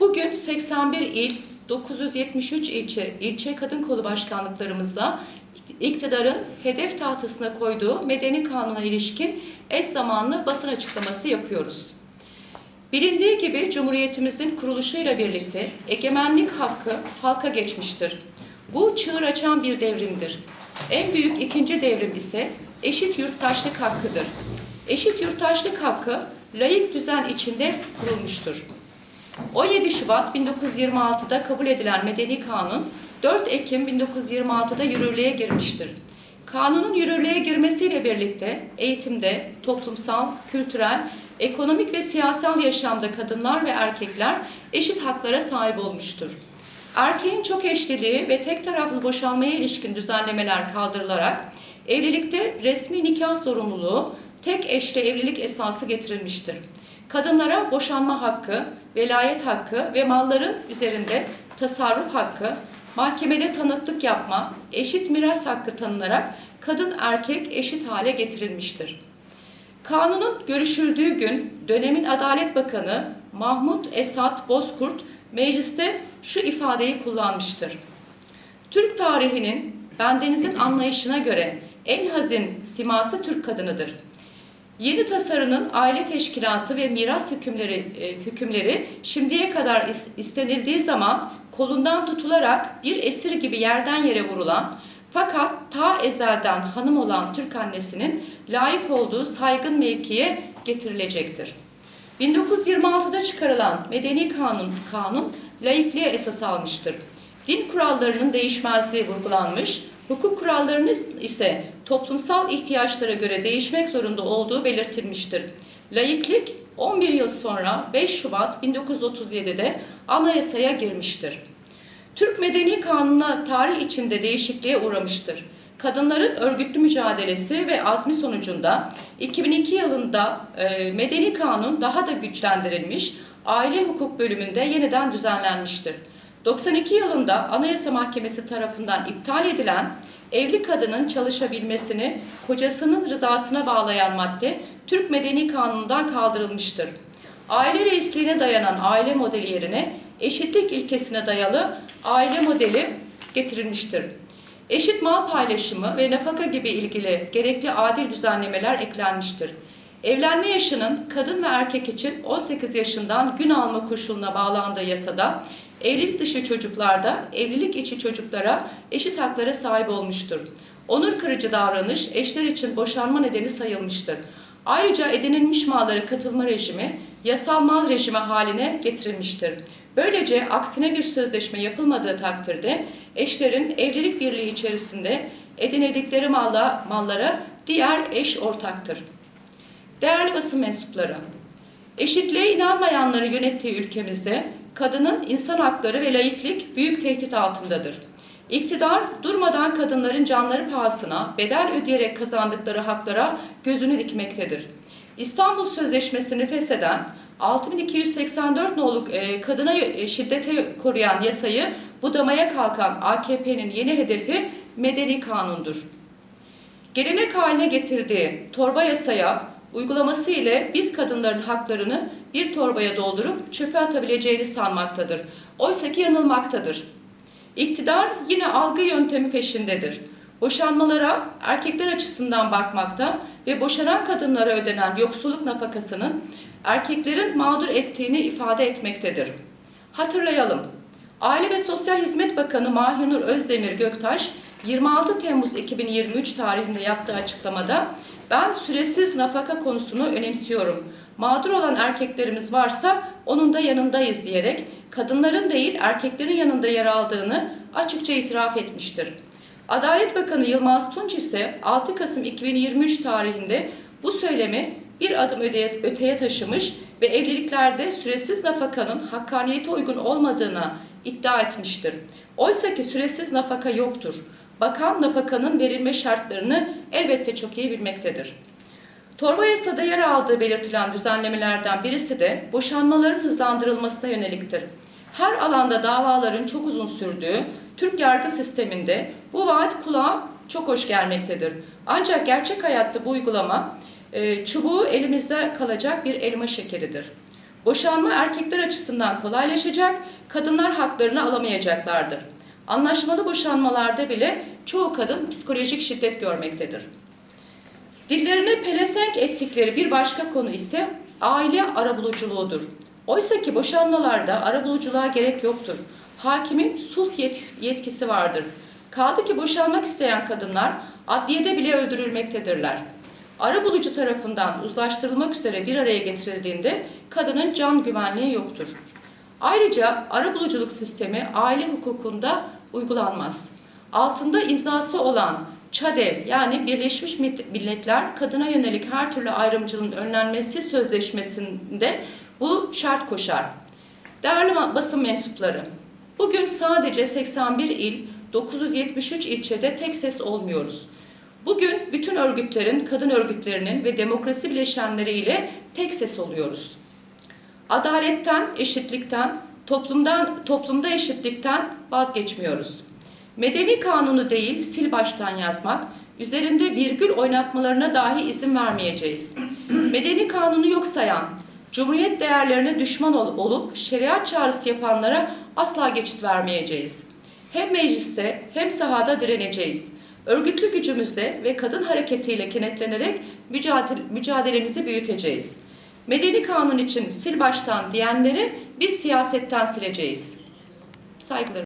Bugün 81 il, 973 ilçe, ilçe kadın kolu başkanlıklarımızla iktidarın hedef tahtasına koyduğu medeni kanuna ilişkin eş zamanlı basın açıklaması yapıyoruz. Bilindiği gibi Cumhuriyetimizin kuruluşuyla birlikte egemenlik hakkı halka geçmiştir. Bu çığır açan bir devrimdir. En büyük ikinci devrim ise eşit yurttaşlık hakkıdır. Eşit yurttaşlık hakkı layık düzen içinde kurulmuştur. 17 Şubat 1926'da kabul edilen Medeni Kanun 4 Ekim 1926'da yürürlüğe girmiştir. Kanunun yürürlüğe girmesiyle birlikte eğitimde, toplumsal, kültürel, ekonomik ve siyasal yaşamda kadınlar ve erkekler eşit haklara sahip olmuştur. Erkeğin çok eşliliği ve tek taraflı boşanmaya ilişkin düzenlemeler kaldırılarak evlilikte resmi nikah zorunluluğu tek eşli evlilik esası getirilmiştir. Kadınlara boşanma hakkı, velayet hakkı ve malların üzerinde tasarruf hakkı, mahkemede tanıklık yapma, eşit miras hakkı tanınarak kadın erkek eşit hale getirilmiştir. Kanunun görüşüldüğü gün dönemin Adalet Bakanı Mahmut Esat Bozkurt mecliste şu ifadeyi kullanmıştır. Türk tarihinin bendenizin anlayışına göre en hazin siması Türk kadınıdır. Yeni tasarının aile teşkilatı ve miras hükümleri, e, hükümleri şimdiye kadar is- istenildiği zaman kolundan tutularak bir esir gibi yerden yere vurulan fakat ta ezelden hanım olan Türk annesinin layık olduğu saygın mevkiye getirilecektir. 1926'da çıkarılan Medeni Kanun, kanun laikliğe esas almıştır. Din kurallarının değişmezliği vurgulanmış, hukuk kurallarının ise toplumsal ihtiyaçlara göre değişmek zorunda olduğu belirtilmiştir. Laiklik 11 yıl sonra 5 Şubat 1937'de anayasaya girmiştir. Türk Medeni Kanunu'na tarih içinde değişikliğe uğramıştır. Kadınların örgütlü mücadelesi ve azmi sonucunda 2002 yılında e, Medeni Kanun daha da güçlendirilmiş, aile hukuk bölümünde yeniden düzenlenmiştir. 92 yılında Anayasa Mahkemesi tarafından iptal edilen evli kadının çalışabilmesini kocasının rızasına bağlayan madde Türk Medeni Kanunu'ndan kaldırılmıştır. Aile reisliğine dayanan aile modeli yerine eşitlik ilkesine dayalı aile modeli getirilmiştir. Eşit mal paylaşımı ve nafaka gibi ilgili gerekli adil düzenlemeler eklenmiştir. Evlenme yaşının kadın ve erkek için 18 yaşından gün alma koşuluna bağlandığı yasada evlilik dışı çocuklarda evlilik içi çocuklara eşit haklara sahip olmuştur. Onur kırıcı davranış eşler için boşanma nedeni sayılmıştır. Ayrıca edinilmiş mallara katılma rejimi yasal mal rejimi haline getirilmiştir. Böylece aksine bir sözleşme yapılmadığı takdirde eşlerin evlilik birliği içerisinde edinildikleri malla, mallara diğer eş ortaktır. Değerli basın mensupları, eşitliğe inanmayanları yönettiği ülkemizde kadının insan hakları ve laiklik büyük tehdit altındadır. İktidar durmadan kadınların canları pahasına bedel ödeyerek kazandıkları haklara gözünü dikmektedir. İstanbul Sözleşmesi'ni fesheden 6284 nolu e, kadına e, şiddete koruyan yasayı budamaya kalkan AKP'nin yeni hedefi medeni kanundur. Gelenek haline getirdiği torba yasaya uygulaması ile biz kadınların haklarını bir torbaya doldurup çöpe atabileceğini sanmaktadır. Oysa ki yanılmaktadır. İktidar yine algı yöntemi peşindedir. Boşanmalara erkekler açısından bakmakta ve boşanan kadınlara ödenen yoksulluk nafakasının erkeklerin mağdur ettiğini ifade etmektedir. Hatırlayalım. Aile ve Sosyal Hizmet Bakanı Mahinur Özdemir Göktaş 26 Temmuz 2023 tarihinde yaptığı açıklamada ben süresiz nafaka konusunu önemsiyorum. Mağdur olan erkeklerimiz varsa onun da yanındayız diyerek kadınların değil erkeklerin yanında yer aldığını açıkça itiraf etmiştir. Adalet Bakanı Yılmaz Tunç ise 6 Kasım 2023 tarihinde bu söylemi bir adım öteye, taşımış ve evliliklerde süresiz nafakanın hakkaniyete uygun olmadığına iddia etmiştir. Oysa ki süresiz nafaka yoktur. Bakan nafakanın verilme şartlarını elbette çok iyi bilmektedir. Torba yasada yer aldığı belirtilen düzenlemelerden birisi de boşanmaların hızlandırılmasına yöneliktir. Her alanda davaların çok uzun sürdüğü Türk yargı sisteminde bu vaat kulağa çok hoş gelmektedir. Ancak gerçek hayatta bu uygulama e, çubuğu elimizde kalacak bir elma şekeridir. Boşanma erkekler açısından kolaylaşacak, kadınlar haklarını alamayacaklardır. Anlaşmalı boşanmalarda bile çoğu kadın psikolojik şiddet görmektedir. Dillerine pelesenk ettikleri bir başka konu ise aile arabuluculuğudur. Oysa ki boşanmalarda arabuluculuğa gerek yoktur. Hakimin sulh yetkisi- vardır. Kaldı ki boşanmak isteyen kadınlar adliyede bile öldürülmektedirler. Arabulucu tarafından uzlaştırılmak üzere bir araya getirildiğinde kadının can güvenliği yoktur. Ayrıca arabuluculuk sistemi aile hukukunda uygulanmaz. Altında imzası olan ÇADEV yani Birleşmiş Milletler Kadına Yönelik Her Türlü Ayrımcılığın Önlenmesi Sözleşmesi'nde bu şart koşar. Değerli basın mensupları, bugün sadece 81 il, 973 ilçede tek ses olmuyoruz. Bugün bütün örgütlerin, kadın örgütlerinin ve demokrasi bileşenleriyle tek ses oluyoruz. Adaletten, eşitlikten, toplumdan toplumda eşitlikten vazgeçmiyoruz. Medeni kanunu değil, sil baştan yazmak, üzerinde virgül oynatmalarına dahi izin vermeyeceğiz. Medeni kanunu yok sayan, Cumhuriyet değerlerine düşman ol- olup şeriat çağrısı yapanlara asla geçit vermeyeceğiz. Hem mecliste hem sahada direneceğiz. Örgütlü gücümüzle ve kadın hareketiyle kenetlenerek mücadele, mücadelemizi büyüteceğiz. Medeni kanun için sil baştan diyenleri biz siyasetten sileceğiz. Saygılarım.